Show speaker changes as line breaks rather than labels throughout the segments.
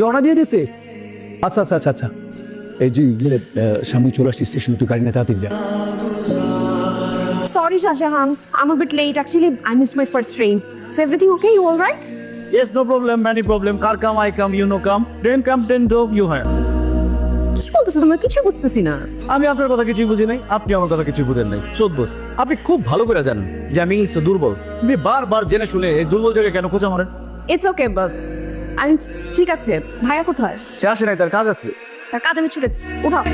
রওনা দিয়ে দিছে আচ্ছা আচ্ছা আচ্ছা আচ্ছা এই যে গেলে সামনে চলে আসছি স্টেশন তুই গাড়ি নিয়ে তাড়াতাড়ি যা
Sorry, Shahjahan. I'm a bit late. Actually, I missed my first train. Is everything okay? You all right?
Yes, no problem, any problem. Car come, I come, you know come. Train come, train go, you hire.
কি বলতেছো তোমরা কিছু বুঝতেছি না
আমি আপনার কথা কিছুই বুঝি নাই আপনি আমার কথা কিছুই বুঝেন নাই চোদ্দোস আপনি খুব ভালো করে জানেন যে আমি দুর্বল আপনি বারবার জেনে শুনে এই দুর্বল জায়গায় কেন খোঁজা মারেন
ইটস ওকে আমি ঠিক আছে ভাইয়া কোথায়?
সে আসে নাই তার কাজ আছে।
তার কাজ আমি ছুটেছি উঠাও।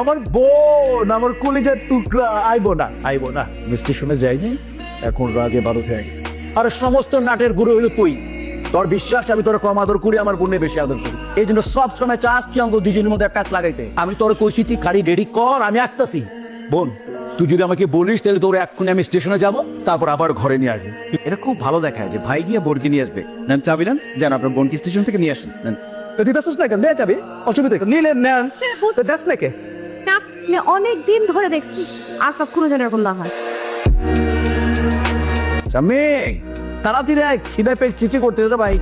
আমার বোন আমার কলিজার টুকরা। আইবো না আইবো না। আমি স্টেশনে যাইনি এখন রাগে বারো হয়ে গেছে। আর সমস্ত নাটের গুরু হলো তুই। তোর বিশ্বাস আমি তোর কম আদর করি আমার বোনে বেশি আদর করি। এই জন্য সব সময় চাষ কি অঙ্গ দুজনের মধ্যে একটা লাগাইতে। আমি তোর কইছি তুই গাড়ি রেডি কর আমি আসতাছি বোন তুই যদি আমাকে বলিস তাহলে তোর এক্ষুনি আমি স্টেশনে যাব। তারপর আবার ঘরে নিয়ে আসবে।
এটা খুব ভালো দেখায় যে ভাই গিয়ে বোনকে নিয়ে আসবে। নেন চাবি নেন। যেন আপনার বোনকে স্টেশন থেকে নিয়ে আসেন। নেন।
দিদা আসছিস না কেন দেয়া যাবে অসুবিধা? নিলেন নেন। তো যাস না কে
অনেক দিন ধরে দেখছি। আর কখনো যেন এরকম না হয়।
তাড়াতাড়ি খিদে পেয়ে চিচি করতে দে ভাই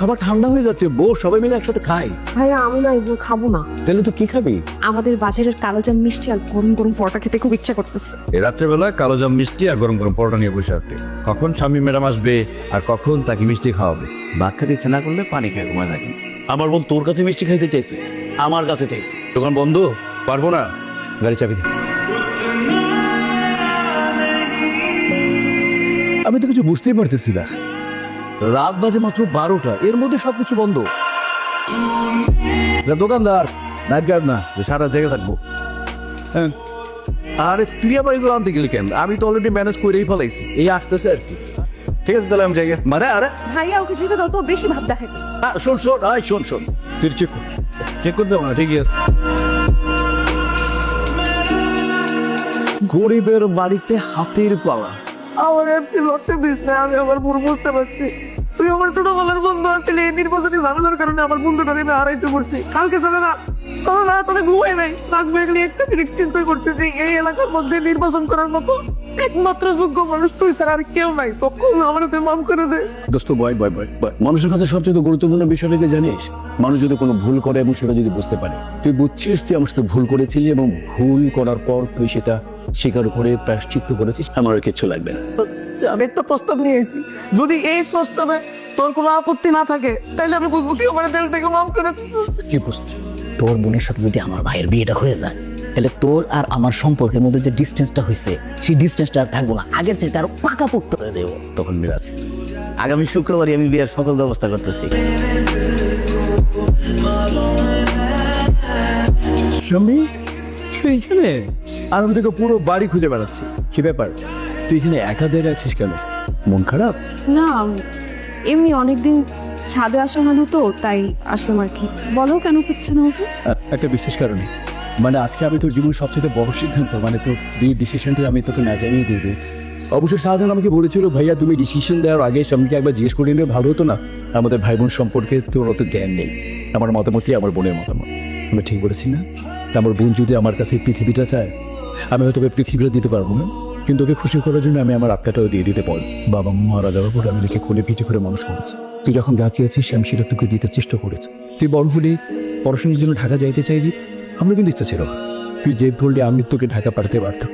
খাবার ঠান্ডা হয়ে যাচ্ছে বউ সবাই মিলে একসাথে খাই।
ভাইয়া আমি না এগুলো খাব না।
তাহলে তুই কি খাবি?
আমাদের বাজারের কালোজাম মিষ্টি আর গরম গরম পরোটা খেতে খুব ইচ্ছা করতেছে।
এই রাত্রেবেলা কালো জাম মিষ্টি আর গরম গরম পরোটা নিয়ে বসে থাকতে কখন স্বামী ম্যাডাম আসবে আর কখন তাকে মিষ্টি খাওয়াবে? খেতে ইচ্ছে না করলে পানি খেয়ে ঘুমায় থাকেন
আমার বোন তোর কাছে মিষ্টি খাইতে চাইছে আমার কাছে চাইছে। দোকান বন্ধ? পারব না। গাড়ি চাবি দে। আমি তো কিছু বুঝতেই পারতেছি না। রাত বাজে মাত্র বারোটা। এর মধ্যে সবকিছু বন্ধ। দোকানদার নাইট গার্ড না সারা জায়গায় থাকব। হ্যাঁ। আরে তুই আবার এগুলো আনতে গেলি কেন? আমি তো অলরেডি ম্যানেজ করেই ফেলাইছি। এই আসতেছে আর কি। ঠিক আছে তাহলে আমি জায়গা মানে আরে।
ভাইয়া ওকে যেতে দাও তো বেশি ভাব দেখাইতেছে।
আ, শোন শোন আয় শোন শোন। তুই চেক কর।
চেক করতে হবে না ঠিকই আছে।
গরিবের বাড়িতে হাতের পাওয়া
আমার এমসি লজ্জা দিস না আমি আমার ভুল বুঝতে পারছি। তুই আমার বন্ধু আসলে নির্বাচনী ঝামেলার কারণে আমার বন্ধুটাকে আমি হারাইতে পড়ছি। কালকে চলে না চলে না ঘুমাই নাই। নাক বেগলি একটা চিন্তা এই এলাকার মধ্যে নির্বাচন করার মতো একমাত্র যোগ্য মানুষ তুই ছাড়া আর কেউ নাই। তখন আমার করে দে।
দোস্ত বয় বয় বয়। মানুষের কাছে সবচেয়ে গুরুত্বপূর্ণ বিষয়টা কি জানিস? মানুষ যদি কোনো ভুল করে এবং সেটা যদি বুঝতে পারে। তুই বুঝছিস তুই আমার সাথে ভুল করেছিলি এবং ভুল করার পর তুই সেটা স্বীকার করে প্রায়শ্চিত্ত করেছিস? আমার আর কিচ্ছু লাগবে না।
আমি একটা প্রস্তাব নিয়ে এসেছি যদি এই প্রস্তাবে তোর কোনো আপত্তি না থাকে তাহলে আমি বুঝব তুই আমার দিল থেকে মাফ করে
কি প্রশ্ন?
তোর বোনের সাথে যদি আমার ভাইয়ের বিয়েটা হয়ে যায় তাহলে তোর আর আমার সম্পর্কের মধ্যে যে ডিস্টেন্সটা হয়েছে সেই ডিস্টেন্সটা আর থাকব না। আগের চাইতে আরও পাকাপোক্ত। হয়ে দেবো তখন মিরাজ। আগামী শুক্রবারই আমি বিয়ের সকল ব্যবস্থা করতেছি।
স্বামী তুই এখানে? আর আমি তোকে পুরো বাড়ি খুঁজে বেড়াচ্ছি। কি ব্যাপার? তুই এখানে একা দাঁড়িয়ে আছিস কেন? মন খারাপ?
না এমনি অনেকদিন ছাদে আসা হলো তো তাই আসলাম আর কি। বলো কেন করছে না ওকে?
একটা বিশেষ কারণে। মানে আজকে আমি তোর জীবনের সবচেয়ে বড় সিদ্ধান্ত মানে তোর বিয়ের ডিসিশনটি আমি তোকে না জানিয়ে দিয়ে দিয়েছি। অবশ্য শাহজাহান আমাকে বলেছিল ভাইয়া তুমি ডিসিশন দেওয়ার আগে স্বামীকে একবার জিজ্ঞেস করে নিলে ভালো হতো না। আমাদের ভাই বোন সম্পর্কে তোর অত জ্ঞান নেই। আমার মতামতই আমার বোনের মতামত। আমি ঠিক বলেছি না? আমার বোন যদি আমার কাছে পৃথিবীটা চায় আমি হয়তো পৃথিবীটা দিতে পারব না। কিন্তু ওকে খুশি করার জন্য আমি আমার আত্মাটাও দিয়ে দিতে পারি বাবা মারা যাওয়ার পর আমি লিখে খুলে পিঠে করে মানুষ করেছি। তুই যখন গাছিয়েছিস আমি সেটা তোকে দিতে চেষ্টা করেছি। তুই বড় হলে, পড়াশোনার জন্য ঢাকা যাইতে চাইলি? আমার কিন্তু ইচ্ছা ছিল তুই যে বললি আমি তোকে ঢাকা পাঠাতে পারতাম।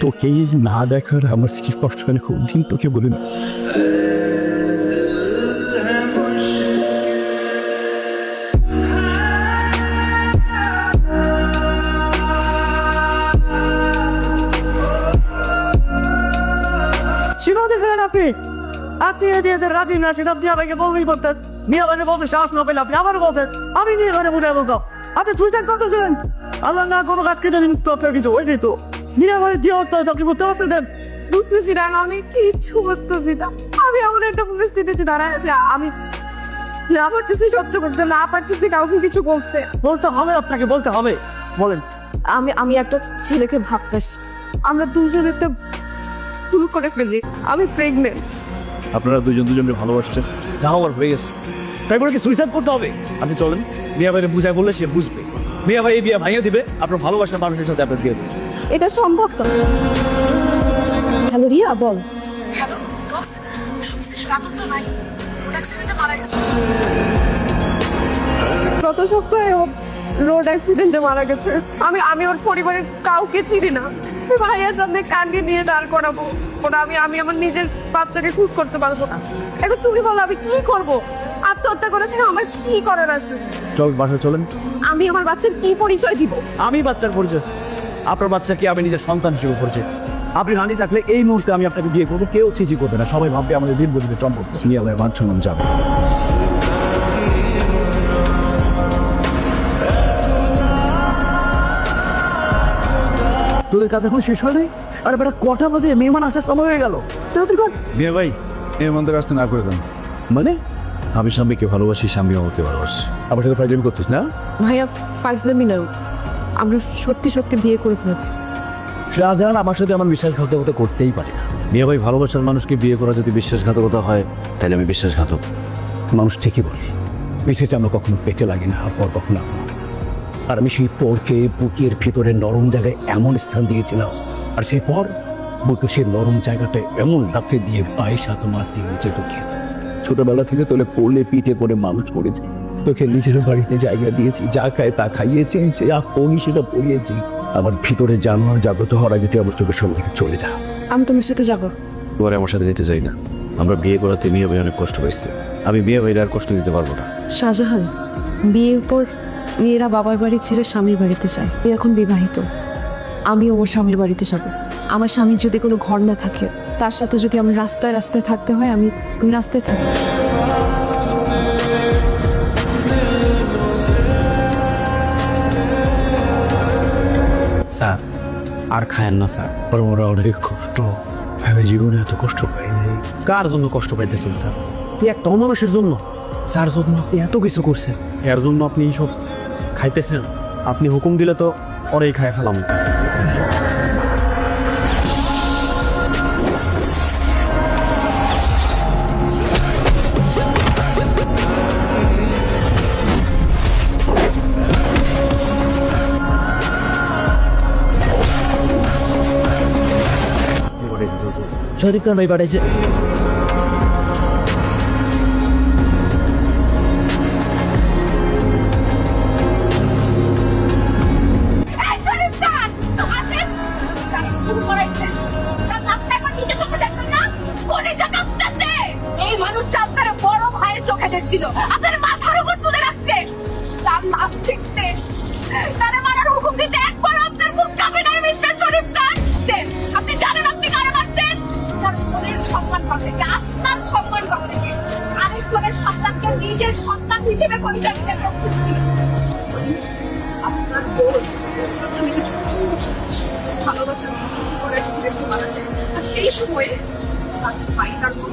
তোকেই না দেখার আমার স্পষ্টখানে খুব দিন তোকে বলি না
আপনি? আপনি এদি এদের রাজি না সেটা আপনি আমাকে বলতেই নিয়ে বলতে সাহস না পেলে আপনি আবার বলতেন। আমি নিয়ে মানে বুঝে বলতাম। আপনি আল্লাহ না কোনো কাজ কেটে দিন তো আপনার কিছু নিয়ে মানে দিয়ে হতো আপনি বুঝতে পারতেন
বুঝতেছি না আমি কিচ্ছু বুঝতেছি না। আমি এমন একটা পরিস্থিতিতে দাঁড়ায় আছি আমি না পারতেছি সহ্য করতে না পারতেছি কাউকে কিছু বলতে।
বলতে হবে আপনাকে বলতে হবে। বলেন।
আমি আমি একটা ছেলেকে ভাবতেছি। আমরা দুজন একটা ভুল করে ফেলি। আমি প্রেগনেন্ট
আপনারা দুজন দুজনকে ভালোবাসছেন। যা হওয়ার হয়ে গেছে তাই বলে কি সুইসাইড করতে হবে? আপনি চলেন। বিয়া বাইরে বুঝায় বললে সে বুঝবে। বিয়া ভাই এই বিয়া ভাইয়া দিবে। আপনার ভালোবাসার মানুষের সাথে আপনার দিয়ে দেবে
এটা সম্ভব তো হ্যালো রিয়া বল।
হ্যালো দোস্ত শুনছিস
রাতুল তো নাই অ্যাক্সিডেন্টে মারা গেছে। গত সপ্তাহে রোড অ্যাক্সিডেন্টে মারা গেছে। আমি আমি ওর পরিবারের কাউকে চিনি না। ভাইয়ার সামনে কানকে নিয়ে দাঁড় করাবো। ওটা আমি আমি আমার নিজের বাচ্চাকে খুব করতে পারব না। এখন তুমি বলো আমি কি করব? আত্মহত্যা করেছে না আমার কি করার আছে?
চল বাসায় চলেন।
আমি আমার বাচ্চার কি পরিচয় দিব?
আমি বাচ্চার পরিচয়। আপনার বাচ্চাকে আমি নিজের সন্তান হিসেবে পরিচয়? আপনি রানি থাকলে এই মুহূর্তে আমি আপনাকে বিয়ে করব কেউ চিচি করবে না। সবাই ভাববে আমাদের দিন দীর্ঘদিনের সম্পর্ক। নিয়ে আলাই মান সম্মান যাবে। তোদের কাজ এখন শেষ হয় নাই আরে বেটা কটা বাজে? মেহমান আসার সময় হয়ে গেল। তাড়াতাড়ি কর।
বিয়ে ভাই এই মন্দির আসতে না করে দেন।
মানে?
আমি স্বামীকে ভালোবাসি স্বামী আমাকে ভালোবাসি। আমার সাথে ফাইটিং করছিস না?
ভাইয়া ফাজলামি নাও আমরা সত্যি সত্যি বিয়ে করে ফেলেছি।
শাহজাহান আমার সাথে আমার বিশ্বাসঘাতকতা করতেই পারে না।
মিয়া ভাই ভালোবাসার মানুষকে বিয়ে করা যদি বিশ্বাসঘাতকতা হয় তাহলে আমি বিশ্বাসঘাতক।
মানুষ ঠিকই বলে বেঁচেছে আমরা কখনো পেটে লাগি না আর পর কখনো না। আর আমি সেই পরকে বুকের ভেতরে নরম জায়গায় এমন স্থান দিয়েছিলাম। আর সেই পর বুকে সেই নরম জায়গাটায় এমন লাফে দিয়ে পায়ে সাত মারতে নিচে ঢুকিয়ে ছোটবেলা থেকে তোলে কোলে পিঠে করে মানুষ করেছি। তোকে নিজের বাড়িতে জায়গা দিয়েছি যা খায় তা খাইয়েছি যা পড়ি সেটা পড়িয়েছি। আমার ভিতরে জানোয়ার জাগ্রত হওয়ার আগে তুই আমার চোখের সামনে থেকে চলে যা।
আমি তোমার সাথে যাব।
পরে আমার সাথে নিতে চাই না। আমরা বিয়ে করাতে মেয়ে ভাই অনেক কষ্ট পাইছে। আমি বিয়ে ভাইয়ের আর কষ্ট দিতে পারব না।
শাহজাহান বিয়ের পর মেয়েরা বাবার বাড়ি ছেড়ে স্বামীর বাড়িতে যায়। আমি এখন বিবাহিত। আমি ওর স্বামীর বাড়িতে যাব। আমার স্বামীর যদি কোনো ঘর না থাকে তার সাথে যদি আমি রাস্তায় রাস্তায় থাকতে হয় আমি আমি রাস্তায় থাকি
স্যার আর খায়েন না স্যার।
আর ওরা অনেক কষ্ট। আমি জীবনে এত কষ্ট পাইনি
কার জন্য কষ্ট পাইতেছেন স্যার? কি একটা অমানুষের জন্য। স্যার জন্য? আপনি এত কিছু করছেন এর জন্য আপনি এইসব খাইতেছেন? আপনি হুকুম দিলে তো ওরাই খায় ফেলাম। শরীর কান ভাই পাঠাইছে
সেই সময়ে তার বোন